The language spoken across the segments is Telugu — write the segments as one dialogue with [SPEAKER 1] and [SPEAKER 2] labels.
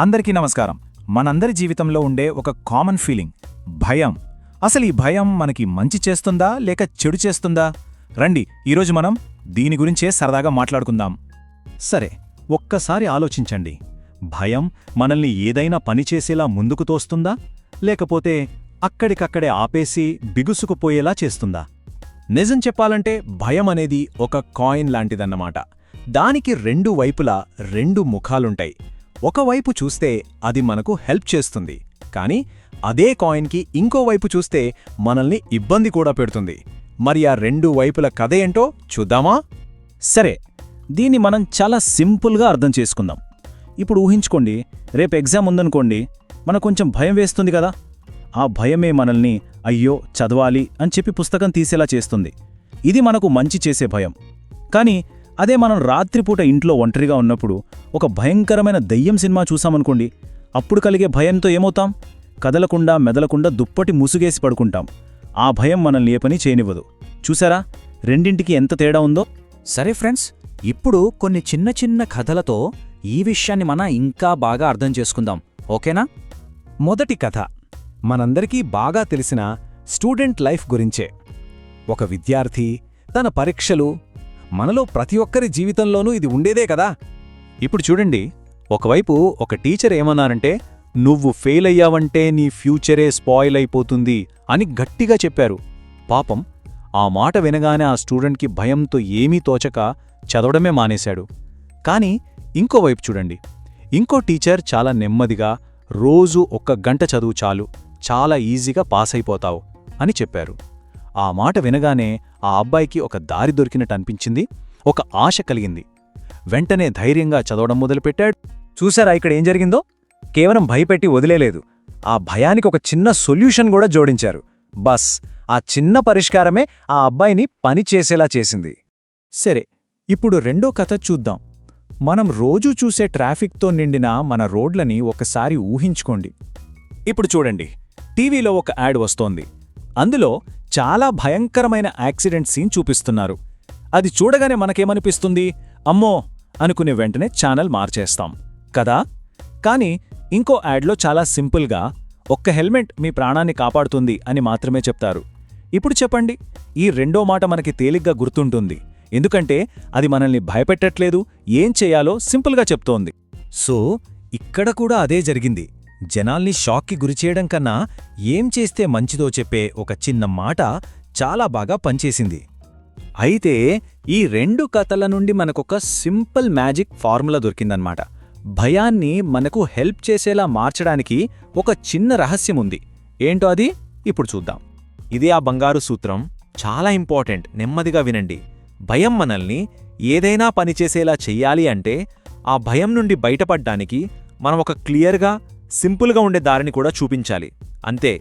[SPEAKER 1] అందరికీ నమస్కారం. మనందరి జీవితంలో ఉండే ఒక కామన్ ఫీలింగ్ భయం. అసలు ఈ భయం మనకి మంచి చేస్తుందా లేక చెడు చేస్తుందా? రండి ఈరోజు మనం దీని గురించే సరదాగా మాట్లాడుకుందాం.
[SPEAKER 2] సరే ఒక్కసారి ఆలోచించండి. భయం మనల్ని ఏదైనా పని చేసేలా ముందుకు తోస్తుందా? లేకపోతే అక్కడికక్కడే ఆపేసి బిగుసుకుపోయేలా చేస్తుందా? నిజం చెప్పాలంటే భయం అనేది ఒక కాయిన్ లాంటిదన్నమాట. దానికి రెండు వైపులా రెండు ముఖాలుంటాయి. ఒకవైపు చూస్తే అది మనకు హెల్ప్ చేస్తుంది కానీ అదే కాయిన్కి ఇంకోవైపు చూస్తే మనల్ని ఇబ్బంది కూడా పెడుతుంది. మరి ఆ రెండు వైపుల కథ ఏంటో చూద్దామా?
[SPEAKER 1] సరే దీన్ని మనం చాలా సింపుల్గా అర్థం చేసుకుందాం. ఇప్పుడు ఊహించుకోండి రేపు ఎగ్జామ్ ఉందనుకోండి మనకు కొంచెం భయం వేస్తుంది కదా? ఆ భయమే మనల్ని అయ్యో చదవాలి అని చెప్పి పుస్తకం తీసేలా చేస్తుంది. ఇది మనకు మంచి చేసే భయం. కానీ అదే మనం రాత్రిపూట ఇంట్లో ఒంటరిగా ఉన్నప్పుడు ఒక భయంకరమైన దయ్యం సినిమా చూసామనుకోండి అప్పుడు కలిగే భయంతో ఏమవుతాం? కదలకుండా మెదలకుండా దుప్పటి ముసుగేసి పడుకుంటాం. ఆ భయం మనల్ని ఏ పని చేయనివ్వదు. చూసారా? రెండింటికి ఎంత తేడా ఉందో?
[SPEAKER 3] సరే ఫ్రెండ్స్ ఇప్పుడు కొన్ని చిన్న చిన్న కథలతో ఈ విషయాన్ని మన ఇంకా బాగా అర్థం చేసుకుందాం. ఓకేనా?
[SPEAKER 2] మొదటి కథ. మనందరికీ బాగా తెలిసిన స్టూడెంట్ లైఫ్ గురించే. ఒక విద్యార్థి తన పరీక్షలు మనలో ప్రతి ఒక్కరి జీవితంలోనూ ఇది ఉండేదే కదా? ఇప్పుడు చూడండి ఒకవైపు ఒక టీచర్ ఏమన్నారంటే నువ్వు ఫెయిల్ అయ్యావంటే నీ ఫ్యూచరే స్పాయిల్ అయిపోతుంది అని గట్టిగా చెప్పారు. పాపం ఆ మాట వినగానే ఆ స్టూడెంట్కి భయంతో ఏమీ తోచక చదవడమే మానేశాడు. కాని ఇంకోవైపు చూడండి ఇంకో టీచర్ చాలా నెమ్మదిగా రోజు ఒక్క గంట చదువు చాలు చాలా ఈజీగా పాస్ అయిపోతావు అని చెప్పారు. ఆ మాట వినగానే ఆ అబ్బాయికి ఒక దారి దొరికినట్టు అనిపించింది ఒక ఆశ కలిగింది. వెంటనే ధైర్యంగా చదవడం మొదలుపెట్టాడు. చూసారా ఇక్కడ ఏం జరిగిందో? కేవలం భయపెట్టి వదిలేలేదు. ఆ భయానికి ఒక చిన్న సొల్యూషన్ కూడా జోడించారు. బస్ ఆ చిన్న పరిష్కారమే ఆ అబ్బాయిని పని చేసేలా చేసింది. సరే ఇప్పుడు రెండో కథ చూద్దాం. మనం రోజూ చూసే ట్రాఫిక్తో నిండిన మన రోడ్లని ఒకసారి ఊహించుకోండి. ఇప్పుడు చూడండి టీవీలో ఒక యాడ్ వస్తోంది. అందులో చాలా భయంకరమైన యాక్సిడెంట్ సీన్ చూపిస్తున్నారు. అది చూడగానే మనకేమనిపిస్తుంది? అమ్మో! అనుకునే వెంటనే ఛానల్ మార్చేస్తాం. కదా? కానీ ఇంకో యాడ్లో చాలా సింపుల్గా ఒక్క హెల్మెట్ మీ ప్రాణాన్ని కాపాడుతుంది అని మాత్రమే చెప్తారు. ఇప్పుడు చెప్పండి ఈ రెండో మాట మనకి తేలిగ్గా గుర్తుంటుంది. ఎందుకంటే అది మనల్ని భయపెట్టట్లేదు ఏం చేయాలో సింపుల్గా చెప్తోంది. సో ఇక్కడ కూడా అదే జరిగింది. జనాల్ని షాక్కి గురిచేయడం కన్నా ఏం చేస్తే మంచిదో చెప్పే ఒక చిన్న మాట చాలా బాగా పనిచేసింది. అయితే ఈ రెండు కథల నుండి మనకొక సింపుల్ మ్యాజిక్ ఫార్ములా దొరికిందనమాట. భయాన్ని మనకు హెల్ప్ చేసేలా మార్చడానికి ఒక చిన్న రహస్యం ఉంది. ఏంటో అది? ఇప్పుడు చూద్దాం. ఇది ఆ బంగారు సూత్రం. చాలా ఇంపార్టెంట్. నెమ్మదిగా వినండి. భయం మనల్ని ఏదైనా పనిచేసేలా చెయ్యాలి అంటే ఆ భయం నుండి బయటపడ్డానికి మనం ఒక క్లియర్గా సింపుల్గా ఉండే దారిని కూడా చూపించాలి. అంతే.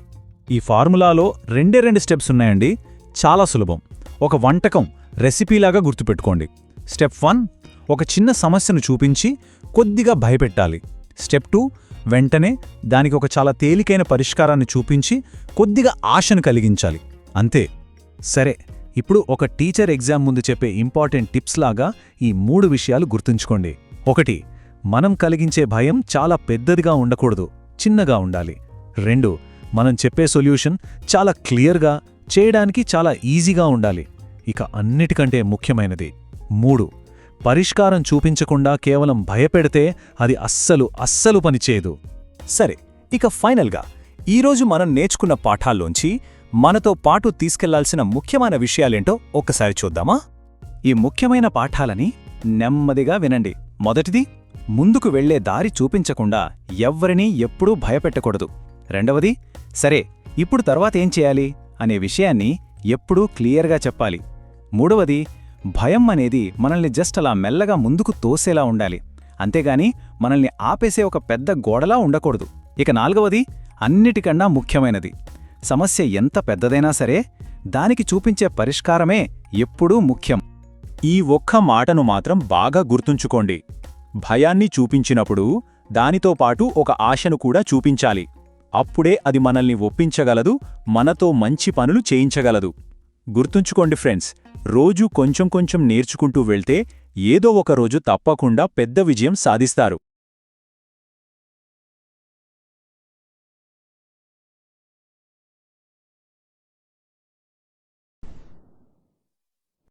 [SPEAKER 2] ఈ ఫార్ములాలో రెండే రెండు స్టెప్స్ ఉన్నాయండి. చాలా సులభం. ఒక వంటకం రెసిపీలాగా గుర్తుపెట్టుకోండి. స్టెప్ వన్ ఒక చిన్న సమస్యను చూపించి కొద్దిగా భయపెట్టాలి. స్టెప్ టూ వెంటనే దానికి ఒక చాలా తేలికైన పరిష్కారాన్ని చూపించి కొద్దిగా ఆశను కలిగించాలి. అంతే. సరే ఇప్పుడు ఒక టీచర్ ఎగ్జామ్ ముందు చెప్పే ఇంపార్టెంట్ టిప్స్ లాగా ఈ మూడు విషయాలు గుర్తుంచుకోండి. ఒకటి మనం కలిగించే భయం చాలా పెద్దదిగా ఉండకూడదు చిన్నగా ఉండాలి. రెండు మనం చెప్పే సొల్యూషన్ చాలా క్లియర్గా చేయడానికి చాలా ఈజీగా ఉండాలి. ఇక అన్నిటికంటే ముఖ్యమైనది. మూడు పరిష్కారం చూపించకుండా కేవలం భయపెడితే అది అస్సలు అస్సలు పనిచేయదు సరే ఇక ఫైనల్గా ఈరోజు మనం నేర్చుకున్న పాఠాల్లోంచి మనతో పాటు తీసుకెళ్ళాల్సిన ముఖ్యమైన విషయాలేంటో ఒక్కసారి చూద్దామా? ఈ ముఖ్యమైన పాఠాలని నెమ్మదిగా వినండి. మొదటిది ముందుకు వెళ్ళే దారి చూపించకుండా ఎవ్వరినీ ఎప్పుడూ భయపెట్టకూడదు. రెండవది సరే ఇప్పుడు తర్వాతేం చేయాలి? అనే విషయాన్ని ఎప్పుడూ క్లియర్గా చెప్పాలి. మూడవది భయం అనేది మనల్ని జస్ట్ అలా మెల్లగా ముందుకు తోసేలా ఉండాలి. అంతేగాని మనల్ని ఆపేసే ఒక పెద్ద గోడలా ఉండకూడదు. ఇక నాలుగవది అన్నిటికన్నా ముఖ్యమైనది సమస్య ఎంత పెద్దదైనా సరే దానికి చూపించే పరిష్కారమే ఎప్పుడూ ముఖ్యం. ఈ ఒక్క మాటను మాత్రం బాగా గుర్తుంచుకోండి. భయాన్ని చూపించినప్పుడు దానితో పాటు ఒక ఆశను కూడా చూపించాలి. అప్పుడే అది మనల్ని ఒప్పించగలదు మనతో మంచి పనులు చేయించగలదు. గుర్తుంచుకోండి ఫ్రెండ్స్ రోజూ కొంచెం కొంచెం నేర్చుకుంటూ వెళ్తే ఏదో ఒక రోజు తప్పకుండా పెద్ద విజయం సాధిస్తారు.